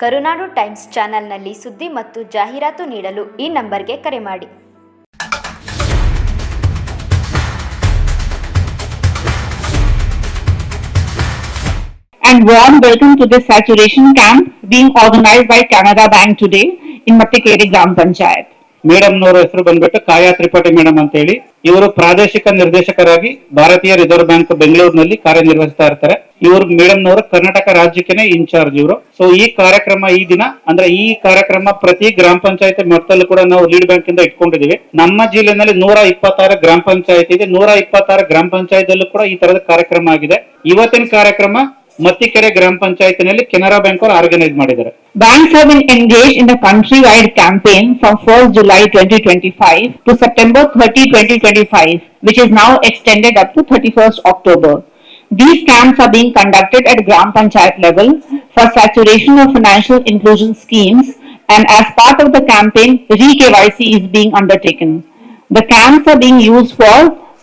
ಕರುನಾಡು times ಚಾನೆಲ್ನಲ್ಲಿ ಸುದ್ದಿ ಮತ್ತು ಜಾಹೀರಾತು ನೀಡಲು ಈ ನಂಬರ್ಗೆ ಕರೆ ಮಾಡಿ and warm welcome to this saturation camp being organized by Canada Bank today in Matikeri Gram Panchayat. ಮೇಡಮ್ನವರ ಹೆಸರು ಬಂದ್ಬಿಟ್ಟು ಕಾಯಾ ತ್ರಿಪಾಠಿ ಮೇಡಮ್ ಅಂತ ಹೇಳಿ ಇವರು ಪ್ರಾದೇಶಿಕ ನಿರ್ದೇಶಕರಾಗಿ ಭಾರತೀಯ ರಿಸರ್ವ್ ಬ್ಯಾಂಕ್ ಬೆಂಗಳೂರಿನಲ್ಲಿ ಕಾರ್ಯನಿರ್ವಹಿಸ್ತಾ ಇರ್ತಾರೆ. ಇವರು ಮೇಡಮ್ನವರು ಕರ್ನಾಟಕ ರಾಜ್ಯಕ್ಕೆ ಇನ್ಚಾರ್ಜ್ ಇವರು. ಸೊ ಈ ಕಾರ್ಯಕ್ರಮ ಈ ದಿನ, ಅಂದ್ರೆ ಈ ಕಾರ್ಯಕ್ರಮ ಪ್ರತಿ ಗ್ರಾಮ ಪಂಚಾಯತ್ ಮಟ್ಟದಲ್ಲೂ ಕೂಡ ನಾವು ಲೀಡ್ ಬ್ಯಾಂಕ್ ಇಂದ ಇಟ್ಕೊಂಡಿದ್ದೀವಿ ನಮ್ಮ ಜಿಲ್ಲೆನಲ್ಲಿ ನೂರ ಇಪ್ಪತ್ತಾರು ಗ್ರಾಮ ಪಂಚಾಯತ್ ಇದೆ. ನೂರ ಇಪ್ಪತ್ತಾರು ಗ್ರಾಮ ಪಂಚಾಯತ್ ಕೂಡ ಈ ತರದ ಕಾರ್ಯಕ್ರಮ ಆಗಿದೆ. ಇವತ್ತಿನ ಕಾರ್ಯಕ್ರಮ ಮತ್ತಿಕೆರೆ ಗ್ರಾಮ ಪಂಚಾಯತಿನಲ್ಲಿ ಕೆನರಾ ಬ್ಯಾಂಕ್ ಅವರು ಆರ್ಗನೈಸ್ ಮಾಡಿದ್ದಾರೆ Banks have been engaged in a countrywide campaign from 1st July 2025 to September 30, 2025, which is now extended up to 31st October. These camps are being conducted at Gram Panchayat level for saturation of financial inclusion schemes and as part of the campaign, re-KYC is being undertaken. The camps are being used for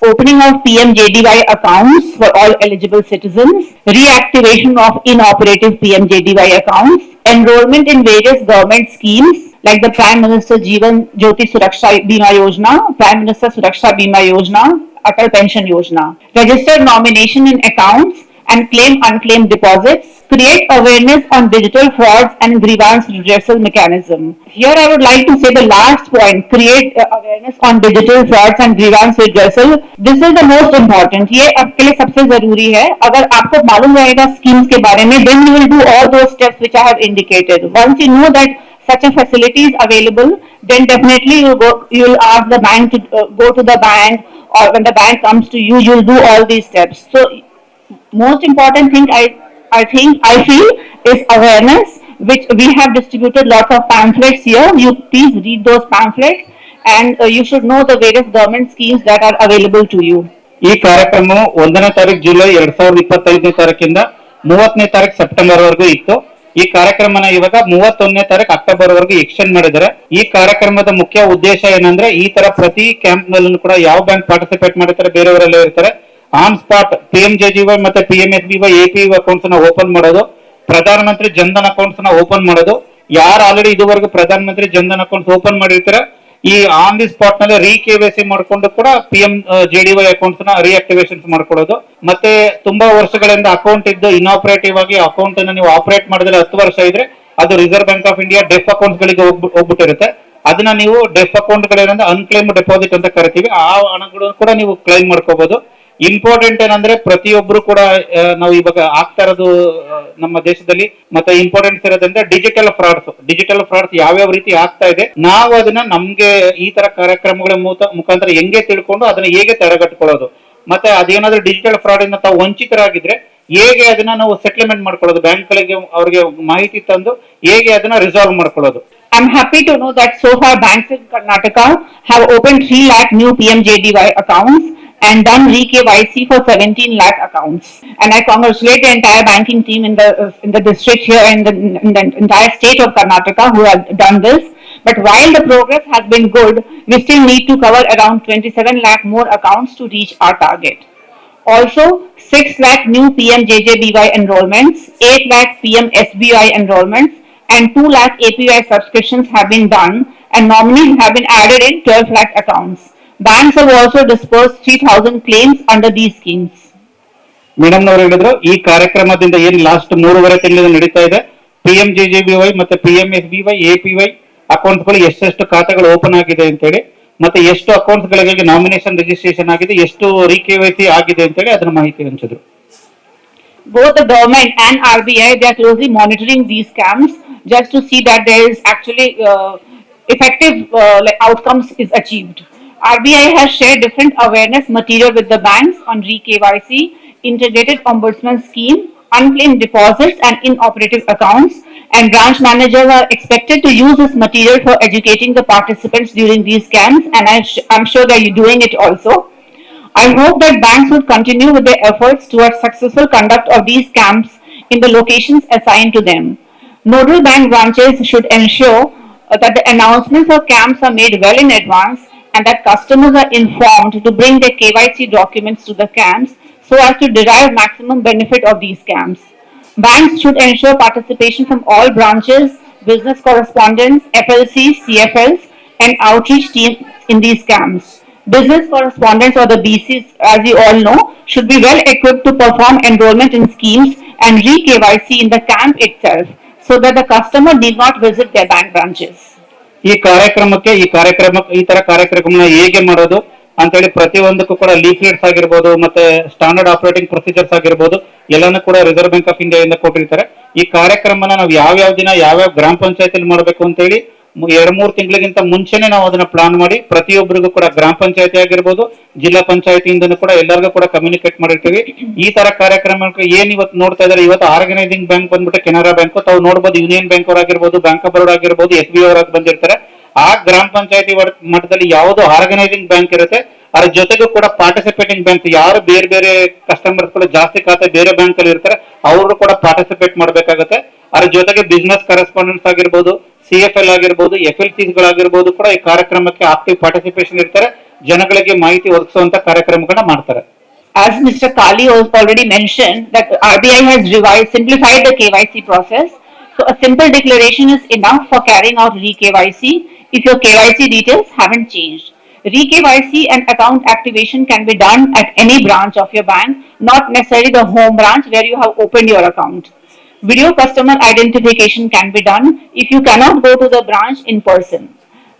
opening of PMJDY accounts for all eligible citizens, reactivation of inoperative PMJDY accounts, enrollment in various government schemes like the Prime Minister Jeevan Jyoti Suraksha Bima Yojana, Prime Minister Suraksha Bima Yojana, Atal Pension Yojana, registered nomination in accounts and claim unclaimed deposits, create awareness on digital frauds and grievance redressal mechanism. Here I would like to say the last point, create uh, awareness on digital frauds and grievance redressal. This is the most important. ये आपके लिए सबसे जरूरी है अगर आपको मालूम रहेगा स्कीम्स के बारे में then you will do all those steps which I have indicated. Once you know that such a facility is available, then definitely you go, you will ask the bank to uh, go to the bank or when the bank comes to you, you will do all these steps. So most important thing I, I think, I feel is awareness, which we have distributed lots of pamphlets here. You please read those pamphlets and uh, you should know the various government schemes that are available to you. ಈ ಕಾರ್ಯಕ್ರಮವು ಒಂದನೇ ತಾರೀಕು July ಎರಡ್ ಸಾವಿರದ ಇಪ್ಪತ್ತೈದನೇ ತಾರೀಕಿಂದ ಮೂವತ್ತನೇ ತಾರೀಕು ಸೆಪ್ಟೆಂಬರ್ ವರೆಗೂ ಇತ್ತು ಈ ಕಾರ್ಯಕ್ರಮನ ಇವಾಗ ಮೂವತ್ತೊಂದನೇ ತಾರೀಕು ಅಕ್ಟೋಬರ್ ವರೆಗೂ ಎಕ್ಸ್ಟೆಂಡ್ ಮಾಡಿದ್ದಾರೆ ಈ ಕಾರ್ಯಕ್ರಮದ ಮುಖ್ಯ ಉದ್ದೇಶ ಏನಂದ್ರೆ ಈ ತರ ಪ್ರತಿ ಕ್ಯಾಂಪ್ ನಲ್ಲೂ ಕೂಡ ಯಾವ ಬ್ಯಾಂಕ್ ಪಾರ್ಟಿಸಿಪೇಟ್ ಮಾಡಿರ್ತಾರೆ ಬೇರೆಯವರೆಲ್ಲ ಇರ್ತಾರೆ on spot P M J G Y ಮತ್ತೆ P M S B Y, A P ಅಕೌಂಟ್ಸ್ನ open ಮಾಡೋದು. ಪ್ರಧಾನಮಂತ್ರಿ ಜನ್ಧನ್ ಅಕೌಂಟ್ಸ್ನ ಓಪನ್ ಮಾಡೋದು. ಯಾರು ಆಲ್ರೆಡಿ ಇದುವರೆಗೂ ಪ್ರಧಾನಮಂತ್ರಿ ಜನ್ಧನ್ ಅಕೌಂಟ್ಸ್ ಓಪನ್ ಮಾಡಿರ್ತಾರೆ, ಈ ಆನ್ ದಿ ಸ್ಪಾಟ್ನಲ್ಲಿ ರೀ ಕೆ ವೈ ಸಿ ಮಾಡ್ಕೊಂಡು ಕೂಡ P M J D Y ಅಕೌಂಟ್ಸ್ನ reactivation ಮಾಡ್ಕೊಳ್ಳೋದು ಮತ್ತೆ ತುಂಬಾ ವರ್ಷಗಳಿಂದ ಅಕೌಂಟ್ ಇದ್ದು ಇನಾಪರೇಟಿವ್ ಆಗಿ ಅಕೌಂಟ್ ಅನ್ನು ನೀವು ಆಪರೇಟ್ ಮಾಡಿದ್ರೆ ಹತ್ತು ವರ್ಷ ಇದ್ರೆ ಅದು Reserve Bank of India DEAF accounts ಗಳಿಗೆ ಹೋಗ್ಬಿ- ಹೋಗ್ಬಿಟ್ಟಿರುತ್ತೆ. ಅದನ್ನ ನೀವು ಡೆಫ್ ಅಕೌಂಟ್ ಗಳೇನಂದ್ರೆ ಅನ್ಕ್ಲೈಮ್ ಡೆಪಾಸಿಟ್ ಅಂತ ಕರಿತೀವಿ. ಆ ಹಣಗಳನ್ನು ಕೂಡ ನೀವು ಕ್ಲೈಮ್ ಮಾಡ್ಕೋಬಹುದು ಇಂಪಾರ್ಟೆಂಟ್ ಏನಂದ್ರೆ ಪ್ರತಿಯೊಬ್ರು ಕೂಡ ನಾವು ಇವಾಗ ಆಗ್ತಾ ಇರೋದು ನಮ್ಮ ದೇಶದಲ್ಲಿ, ಮತ್ತೆ ಇಂಪಾರ್ಟೆಂಟ್ ಇರೋದಂದ್ರೆ ಡಿಜಿಟಲ್ ಫ್ರಾಡ್ಸ್ ಡಿಜಿಟಲ್ ಫ್ರಾಡ್ಸ್ ಯಾವ್ಯಾವ ರೀತಿ ಆಗ್ತಾ ಇದೆ, ನಾವು ಅದನ್ನ ನಮ್ಗೆ ಈ ತರ ಕಾರ್ಯಕ್ರಮಗಳ ಮುಖಾಂತರ ಹೆಂಗೆ ತಿಳ್ಕೊಂಡು ಅದನ್ನ ಹೇಗೆ ತಡೆಗಟ್ಕೊಳ್ಳೋದು. ಮತ್ತೆ ಅದೇನಾದ್ರೂ ಡಿಜಿಟಲ್ ಫ್ರಾಡ್ ಇಂದ ತಾವು ವಂಚಿತರಾಗಿದ್ರೆ, ಹೇಗೆ ಅದನ್ನ ನಾವು ಸೆಟ್ಲ್ಮೆಂಟ್ ಮಾಡ್ಕೊಳ್ಳೋದು, ಬ್ಯಾಂಕ್ಗಳಿಗೆ ಅವ್ರಿಗೆ ಮಾಹಿತಿ ತಂದು ಹೇಗೆ ಅದನ್ನ ರಿಸಾಲ್ವ್ ಮಾಡ್ಕೊಳ್ಳೋದು. I'm happy to know that so far banks in Karnataka have opened 3 lakh new PMJDY accounts. And done re-KYC for 17 lakh accounts. And I congratulate the entire banking team in the, in the district here and the, in the entire state of Karnataka who have done this. But while the progress has been good, we still need to cover around 27 lakh more accounts to reach our target. Also, 6 lakh new PMJJBY enrollments, 8 lakh PMSBY enrollments, and 2 lakh API subscriptions have been done, and nominees have been added in 12 lakh accounts. Banks have also dispersed 3,000 claims under these schemes. Madam ನವರು ಹೇಳಿದ್ರು ಈ ಕಾರ್ಯಕ್ರಮದಿಂದ ಏನ್ last ಮೂರುವರೆ ತಿಂಗಳಿಂದ ನಡೀತಾ ಇದೆ P M J J B Y ಮತ್ತೆ P M S B Y A P Y ಅಕೌಂಟ್ಗಳು ಎಷ್ಟೆಷ್ಟು ಖಾತೆಗಳು ಓಪನ್ ಆಗಿದೆ ಅಂತೇಳಿ ಮತ್ತೆ ಎಷ್ಟು ಅಕೌಂಟ್ಸ್ ಗಳಿಗೆ ನಾಮಿನೇಷನ್ ರಿಜಿಸ್ಟ್ರೇಷನ್ ಆಗಿದೆ ಎಷ್ಟು ರೀ ಕೆ ವೈ ಸಿ ಆಗಿದೆ ಅಂತೇಳಿ ಅದನ್ನ ಮಾಹಿತಿ ಹಂಚಿದ್ರು Both the government and RBI, they are closely monitoring these scams just to see that there is actually uh, effective uh, like outcomes is achieved. RBI has shared different awareness material with the banks on re-KYC, integrated ombudsman scheme, unclaimed deposits and inoperative accounts and branch managers are expected to use this material for educating the participants during these scams and I I'm sure that you're doing it also. I hope that banks will continue with their efforts towards successful conduct of these camps in the locations assigned to them. Nodal bank branches should ensure that the announcements of camps are made well in advance and that customers are informed to bring their KYC documents to the camps so as to derive maximum benefit of these camps. Banks should ensure participation from all branches, business correspondents, FLCs, CFLs, and outreach teams in these camps. Business correspondents or the BCs, as you all know, should be well equipped to perform enrollment in schemes and re-KYC in the camp itself so that the customer need not visit their bank branches. ಈ ಕಾರ್ಯಕ್ರಮಕ್ಕೆ, ಈ ಕಾರ್ಯಕ್ರಮ, ಈ ತರ ಕಾರ್ಯಕ್ರಮನ ಹೇಗೆ ಮಾಡೋದು ಅಂತ ಹೇಳಿ ಪ್ರತಿಯೊಂದಕ್ಕೂ ಕೂಡ ಲೀಫ್ಲೆಟ್ಸ್ ಆಗಿರ್ಬೋದು, ಮತ್ತೆ ಸ್ಟ್ಯಾಂಡರ್ಡ್ ಆಪರೇಟಿಂಗ್ ಪ್ರೊಸೀಜರ್ಸ್ ಆಗಿರ್ಬೋದು, ಎಲ್ಲಾನು ಕೂಡ ರಿಸರ್ವ್ ಬ್ಯಾಂಕ್ ಆಫ್ ಇಂಡಿಯಾ ಇಂದ ಕೊಟ್ಟಿರ್ತಾರೆ. ಈ ಕಾರ್ಯಕ್ರಮನ ನಾವು ಯಾವ್ಯಾವ ದಿನ, ಯಾವ್ಯಾವ ಗ್ರಾಮ ಪಂಚಾಯತಿಲಿ ಮಾಡಬೇಕು ಅಂತೇಳಿ ಮು- ಎರಡ್ ಮೂರು ತಿಂಗಳಿಗಿಂತ ಮುಂಚೆನೆ ನಾವು ಅದನ್ನ ಪ್ಲಾನ್ ಮಾಡಿ ಪ್ರತಿಯೊಬ್ಬರಿಗೂ ಕೂಡ ಗ್ರಾಮ ಪಂಚಾಯತಿ ಆಗಿರ್ಬೋದು, ಜಿಲ್ಲಾ ಪಂಚಾಯತಿಯಿಂದನೂ ಕೂಡ ಎಲ್ಲರಿಗೂ ಕೂಡ ಕಮ್ಯುನಿಕೇಟ್ ಮಾಡಿರ್ತೀವಿ. ಈ ತರ ಕಾರ್ಯಕ್ರಮಕ್ಕೆ ಏನ್ ಇವತ್ತು ನೋಡ್ತಾ ಇದಾರೆ? ಇವತ್ತು ಆರ್ಗನೈಸಿಂಗ್ ಬ್ಯಾಂಕ್ ಬಂದ್ಬಿಟ್ಟು ಕೆನರಾ ಬ್ಯಾಂಕ್ ತಾವು ನೋಡ್ಬೋದು ಯೂನಿಯನ್ ಬ್ಯಾಂಕ್ ಅವರಾಗಿರ್ಬೋದು ಬ್ಯಾಂಕ್ ಆಫ್ ಬರೋಡ್ ಆಗಿರ್ಬೋದು ಎಸ್ ಬಿ ಅವರಾಗಿ ಬಂದಿರ್ತಾರೆ. ಆ ಗ್ರಾಮ ಪಂಚಾಯತಿ ಮಟ್ಟದಲ್ಲಿ ಯಾವ್ದು ಆರ್ಗನೈಸಿಂಗ್ ಬ್ಯಾಂಕ್ ಇರುತ್ತೆ. ಅದ್ರ ಜೊತೆಗೂ ಕೂಡ ಪಾರ್ಟಿಸಿಪೇಟಿಂಗ್ ಬ್ಯಾಂಕ್ ಯಾರು ಬೇರೆ ಬೇರೆ ಕಸ್ಟಮರ್ಸ್ಗಳು ಜಾಸ್ತಿ ಖಾತೆ ಬೇರೆ ಬ್ಯಾಂಕ್ ಅಲ್ಲಿ ಇರ್ತಾರೆ ಅವರು ಕೂಡ ಪಾರ್ಟಿಸಿಪೇಟ್ ಮಾಡಬೇಕಾಗುತ್ತೆ. ಅದ್ರ ಜೊತೆಗೆ ಬಿಸ್ನೆಸ್ ಕರೆಸ್ಪಾಂಡೆಂಟ್ಸ್ ಆಗಿರ್ಬೋದು ಸಿ ಎಫ್ ಎಲ್ ಆಗಿರ್ಬೋದು ಎಫ್ ಎಲ್ ಸಿಸ್ ಗಳಾಗಿರ್ಬೋದು ಕೂಡ ಈ ಕಾರ್ಯಕ್ರಮಕ್ಕೆ ಆಕ್ಟಿವ್ ಪಾರ್ಟಿಸಿಪೇಷನ್ ಇರ್ತಾರೆ ಜನಗಳಿಗೆ ಮಾಹಿತಿ ಒದಗಿಸುವಂತ ಕಾರ್ಯಕ್ರಮಗಳನ್ನ ಮಾಡ್ತಾರೆ As Mr. Kali has already mentioned that RBI has revised, simplified the KYC process. So a simple declaration is enough for carrying out re-KYC if your KYC details haven't changed. Re-KYC and account activation can be done at any branch of your bank, not necessarily the home branch where you have opened your account. Video customer identification can be done if you cannot go to the branch in person.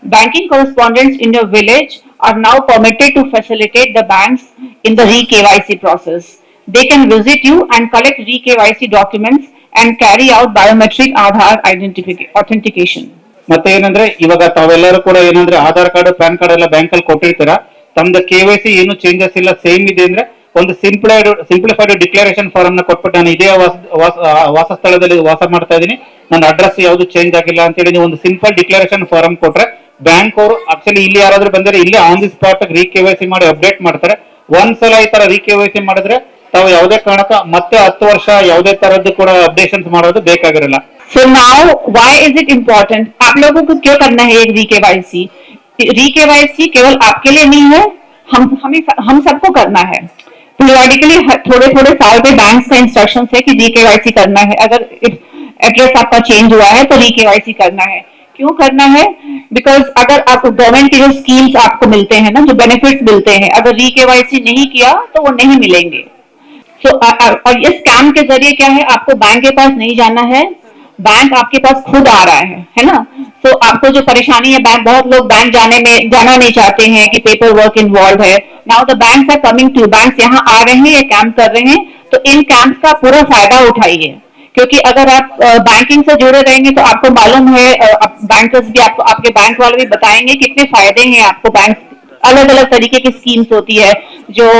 Banking correspondents in your village are now permitted to facilitate the banks in the re-KYC process. They can visit you and collect re-KYC documents and carry out biometric Aadhaar identification authentication. ಮತ್ತೆ ಏನಂದ್ರೆ ಇವಾಗ ತಾವೆಲ್ಲರೂ ಕೂಡ ಏನಂದ್ರೆ Aadhaar card PAN card ಎಲ್ಲ bank ಅಲ್ಲಿ ಕೊಟ್ಟಿರ್ತೀರಾ ತಮ್ದು K Y C ಏನು ಚೇಂಜಸ್ ಇಲ್ಲ ಸೇಮ್ ಇದೆ ಅಂದ್ರೆ ಒಂದು ಸಿಂಪ್ಲೈಡ್ ಸಿಂಪ್ಲಿಫೈಡ್ ಡಿಕ್ಲರೇಷನ್ ಫಾರ್ಮ್ ನ ಕೊಟ್ಬಿಟ್ಟು ನಾನು ಇದೇ ವಾಸ ವಾಸ ಆ, ವಾಸ ಸ್ಥಳದಲ್ಲಿ ವಾಸ ಮಾಡ್ತಾ ಇದ್ದೀನಿ ನನ್ನ ಅಡ್ರೆಸ್ ಯಾವುದು ಚೇಂಜ್ ಆಗಿಲ್ಲ ಅಂತೇಳಿ ನೀವು ಒಂದು ಸಿಂಪಲ್ ಡಿಕ್ಲರೇಷನ್ ಫಾರ್ಮ್ ಕೊಟ್ರೆ ಬ್ಯಾಂಕ್ ಅವರು ಆಕ್ಚುಲಿ ಇಲ್ಲಿ ಯಾರಾದ್ರೂ ಬಂದರೆ ಇಲ್ಲಿ on the spot re K Y C ಮಾಡಿ ಅಪ್ಡೇಟ್ ಮಾಡ್ತಾರೆ ಒಂದ್ಸಲ ಈ ತರ ರೀ ಕೆ ವೈ ಸಿ ಮಾಡಿದ್ರೆ ತಾವು ಯಾವುದೇ ಕಾರಣಕ್ಕ ಮತ್ತೆ ಹತ್ತು ವರ್ಷ ಯಾವುದೇ ತರದ್ದು ಕೂಡ ಅಪ್ಡೇಷನ್ಸ್ ಮಾಡೋದು ಬೇಕಾಗಿರಲ್ಲ So now, why is it important? आप लोगों को क्यों करना है ये री केवाईसी केवल आपके लिए नहीं है हम हमें हम सबको करना है पीरियडिकली थोड़े थोड़े साल पे बैंक का इंस्ट्रक्शन है कि री केवाईसी करना है। अगर एड्रेस आपका चेंज हुआ है तो री केवाईसी करना है। क्यों करना है? बिकॉज़ अगर आप गवर्नमेंट की जो स्कीम्स आपको मिलते हैं ना, जो बेनिफिट्स मिलते हैं, अगर री केवाईसी नहीं किया तो वो नहीं मिलेंगे। सो और इस स्कैम के ज़रिए क्या है? आपको बैंक के पास नहीं जाना है। बैंक आपके पास खुद आ रहा है है ना? सो आपको जो परेशानी है बैंक बहुत लोग बैंक जाने में, जाना नहीं चाहते हैं कि पेपर वर्क इन्वॉल्व है now the bank are coming to bank यहाँ आ रहे हैं, या कैंप कर रहे हैं तो इन कैंप्स का पूरा फ़ायदा उठाइए। क्योंकि अगर आप बैंकिंग से जुड़े रहेंगे तो आपको मालूम है बैंकर्स भी आपको, आपके बैंक वाले भी बताएँगे कितने फ़ायदे हैं आपको बैंक अलग अलग तरीके की स्कीम्स होती है। जो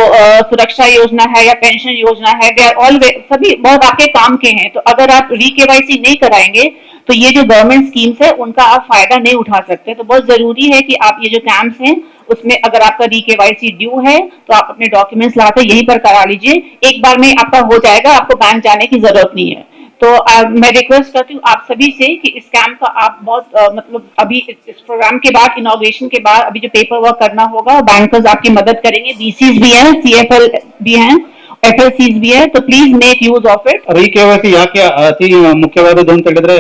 सुरक्षा योजना है या पेंशन योजना है दे आर ऑल सभी बहुत आपके काम के हैं। तो अगर आप री केवाईसी नहीं कराएँगे तो ये जो गवर्नमेंट स्कीम्स है, उनका आप फ़ायदा नहीं उठा सकते। तो बहुत ज़रूरी है कि आप ये जो कैंप्स हैं, उसमें अगर आपका री केवाईसी ड्यू है तो आप अपने डॉक्यूमेंट्स लाकर यहीं पर करा लीजिए। एक बार में आपका हो जाएगा, आपको बैंक जाने की ज़रूरत नहीं है। तो अ, मैं रिक्वेस्ट करती हूँ आप सभी से कि इस कैंप का आप बहुत अ, मतलब अभी इस, इस प्रोग्राम के बाद इनोग्रेशन के बाद अभी जो पेपर वर्क करना होगा बैंकर्स आपकी मदद करेंगे बीसीज भी हैं सीएफएल भी हैं एफएलसीज भी है तो please make use of it re KYC ಯಾಕೆ ಅತಿ ಮುಖ್ಯವಾದದ್ದು ಅಂತ ಹೇಳಿದ್ರೆ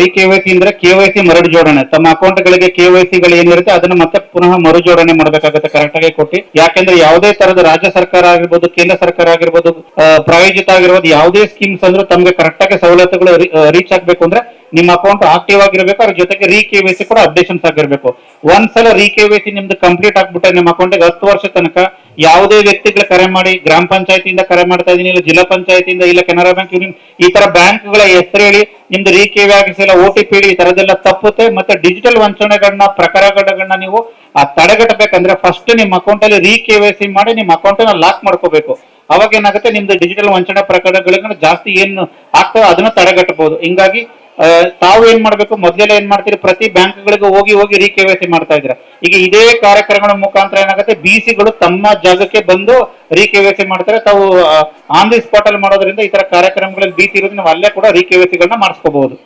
ರಿ ಕೆವೈಸಿ ಅಂದ್ರೆ ಕೆವೈಸಿ ಮರಳು ಜೋಡಣೆ ತಮ್ಮ ಅಕೌಂಟ್ ಗಳಿಗೆ ಕೆವೈಸಿ ಗಳು ಏನಿರುತ್ತೆ ಅದನ್ನ ಮತ್ತೆ ಪುನಃ ಮರು ಜೋಡಣೆ ಮಾಡಬೇಕಾಗುತ್ತೆ ಕರೆಕ್ಟ್ ಆಗಿ ಕೊಟ್ಟು. ಯಾಕೆಂದ್ರೆ ಯಾವುದೇ ತರದ ರಾಜ್ಯ ಸರ್ಕಾರ ಆಗಿರ್ಬೋದು, ಕೇಂದ್ರ ಸರ್ಕಾರ ಆಗಿರ್ಬೋದು ಪ್ರಾಯೋಜಿತ ಆಗಿರ್ಬೋದು, ಯಾವುದೇ ಸ್ಕೀಮ್ಸ್ ಅಂದ್ರೆ ತಮಗೆ ಕರೆಕ್ಟ್ ಆಗಿ ಸವಲತ್ತುಗಳು ರೀಚ್ ಆಗ್ಬೇಕು ಅಂದ್ರೆ ನಿಮ್ಮ ಅಕೌಂಟ್ ಆಕ್ಟಿವ್ ಆಗಿರಬೇಕು, ಅದ್ರ ಜೊತೆಗೆ ರೀ ಕೆವೈಸಿ ಕೂಡ ಅಪ್ಡೇಷನ್ಸ್ ಆಗಿರ್ಬೇಕು. ಒಂದ್ಸಲ ರೀ ಸಿ ನಿಮ್ದು ಕಂಪ್ಲೀಟ್ ಆಗ್ಬಿಟ್ಟೆ ನಿಮ್ಮ ಅಕೌಂಟಿಗೆ ಹತ್ತು ವರ್ಷ ತನಕ ಯಾವುದೇ ವ್ಯಕ್ತಿಗಳ ಕರೆ ಮಾಡಿ, ಗ್ರಾಮ ಪಂಚಾಯತಿಯಿಂದ ಕರೆ ಮಾಡ್ತಾ ಇದೀನಿ, ಇಲ್ಲ ಜಿಲ್ಲಾ ಪಂಚಾಯತಿಯಿಂದ, ಇಲ್ಲ ಕೆನರಾ ಬ್ಯಾಂಕ್ ಯೂನಿಯನ್ ಈ ತರ ಬ್ಯಾಂಕ್ಗಳ ಹೆಸರು ಹೇಳಿ ನಿಮ್ದು ರೀ ಕೆ ಆಗಿಸಿಲ್ಲ ಓ ಟಿ ಪಿ ಈ ತರದೆಲ್ಲ ತಪ್ಪುತ್ತೆ. ಮತ್ತೆ ಡಿಜಿಟಲ್ ವಂಚನೆಗಳನ್ನ ಪ್ರಕಾರಗಳನ್ನ ನೀವು ಆ ತಡೆಗಟ್ಟಬೇಕಂದ್ರೆ ಫಸ್ಟ್ ನಿಮ್ಮ ಅಕೌಂಟ್ ಅಲ್ಲಿ ರೀ ಕೆ ವೈ ಸಿ ಮಾಡಿ ನಿಮ್ಮ ಅಕೌಂಟ್ ಅನ್ನ ಲಾಕ್ ಮಾಡ್ಕೋಬೇಕು. ಅವಾಗ ಏನಾಗುತ್ತೆ, ನಿಮ್ದು ಡಿಜಿಟಲ್ ವಂಚನೆ ಪ್ರಕರಣಗಳನ್ನ ಜಾಸ್ತಿ ಏನು ಆಗ್ತವೆ, ಅದನ್ನ ತಡೆಗಟ್ಟಬಹುದು. ಹಿಂಗಾಗಿ ತಾವು ಏನ್ ಮಾಡ್ಬೇಕು? ಮೊದಲೆಲ್ಲ ಏನ್ ಮಾಡ್ತೀರಿ? ಪ್ರತಿ ಬ್ಯಾಂಕ್ ಗಳಿಗೆ ಹೋಗಿ ಹೋಗಿ ರೀ ಮಾಡ್ತಾ ಇದ್ರ ಈಗ ಇದೇ ಕಾರ್ಯಕ್ರಮಗಳ ಮುಖಾಂತರ ಏನಾಗುತ್ತೆ? ಬಿ ಸಿಗಳು ತಮ್ಮ ಜಾಗಕ್ಕೆ ಬಂದು ರೀ ಕೆ ಮಾಡ್ತಾರೆ. ತಾವು ಆನ್ ದಿ ಸ್ಪಾಟ್ ಅಲ್ಲಿ ಮಾಡೋದ್ರಿಂದ ಈ ತರ ಕಾರ್ಯಕ್ರಮಗಳಲ್ಲಿ ಬಿ ಸಿ ಇರೋದು, ನಾವು ಅಲ್ಲೇ ಕೂಡ ರೀ ಕೆ ಮಾಡಿಸ್ಕೋಬಹುದು.